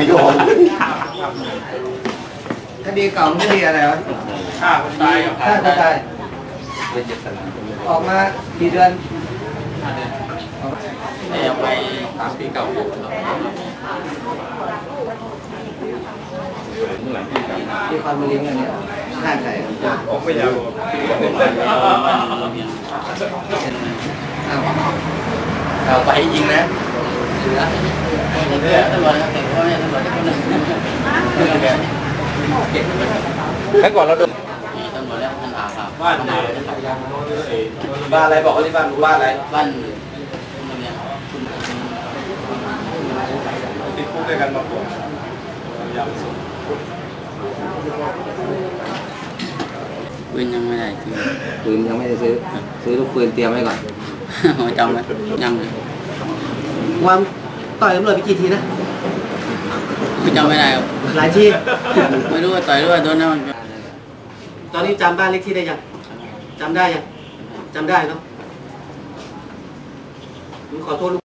ไม่ยอมคดีเก่าคดีอะไรวะฆ่าคนตายกับฆ่าคนตายเป็นเจตนาออกมากี่เดือนเอาไปสามปีเก่าเมื่อไหร่ที่จะที่คอนบุรีเงินเนี่ยฆ่าใครออกไม่ยาวอ้าวเอาไปยิงนะเหลือเหลือตำรว เก่งแล้วก่อนเราโดนนี่ตำรวจแล้วท่านอาครับบ้านไหนบ้านอะไรบอกเขาที่บ้านบ้านอะไรบ้านคุณเนี่ยคุณติดคุกด้วยกันมาก่อนยาวสุดปืนยังไม่ได้คือปืนยังไม่ได้ซื้อ ซื้อลูกปืนเตรียมไว้ก่อนจำไว้ยังเลยวันต่อยตำรวจไปกี่ทีนะ จำไม่ได้ครับหลายทีไม่รู้ว่าต่อยหรือว่าโดนนะมันตอนนี้จำบ้านเลขที่ได้ยังจำได้ยังจำได้เนาะผมขอโทษลูก